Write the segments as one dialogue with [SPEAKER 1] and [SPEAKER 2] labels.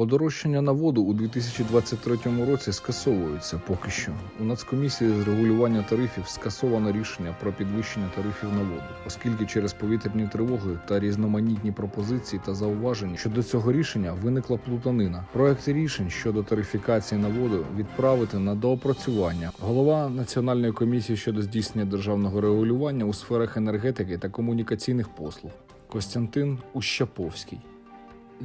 [SPEAKER 1] Подорожчання на воду у 2023 році скасовуються поки що. У Нацкомісії з регулювання тарифів скасовано рішення про підвищення тарифів на воду, оскільки через повітряні тривоги та різноманітні пропозиції та зауваження щодо цього рішення виникла плутанина. Проекти рішень щодо тарифікації на воду відправити на доопрацювання. Голова Національної комісії щодо здійснення державного регулювання у сферах енергетики та комунікаційних послуг Костянтин Ущаповський.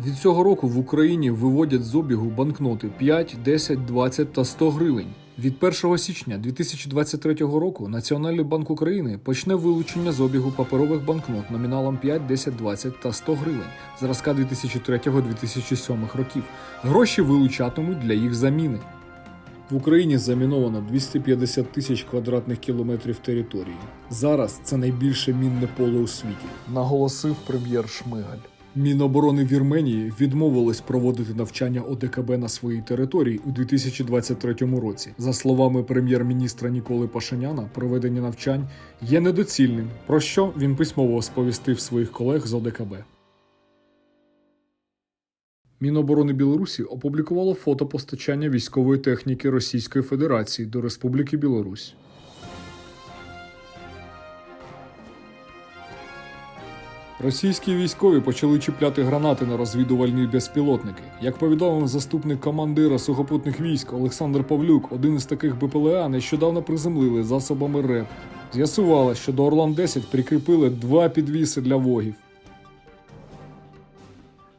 [SPEAKER 1] Від цього року в Україні виводять з обігу банкноти 5, 10, 20 та 100 гривень. Від 1 січня 2023 року Національний банк України почне вилучення з обігу паперових банкнот номіналом 5, 10, 20 та 100 гривень зразка 2003-2007 років. Гроші вилучатимуть для їх заміни. В Україні заміновано 250 тисяч квадратних кілометрів території. Зараз це найбільше мінне поле у світі, наголосив прем'єр Шмигаль. Міноборони Вірменії відмовилось проводити навчання ОДКБ на своїй території у 2023 році. За словами прем'єр-міністра Ніколи Пашиняна, проведення навчань є недоцільним, про що він письмово сповістив своїх колег з ОДКБ. Міноборони Білорусі опублікувало фото постачання військової техніки Російської Федерації до Республіки Білорусь. Російські військові почали чіпляти гранати на розвідувальні безпілотники. Як повідомив заступник командира сухопутних військ Олександр Павлюк, один із таких БПЛА нещодавно приземлили засобами РЕП. З'ясувалось, що до Орлан 10 прикріпили два підвіси для вогів.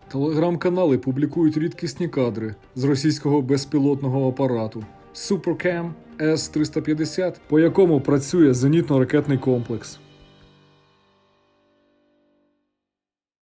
[SPEAKER 1] Телеграм-канали публікують рідкісні кадри з російського безпілотного апарату Supercam S-350, по якому працює зенітно-ракетний комплекс.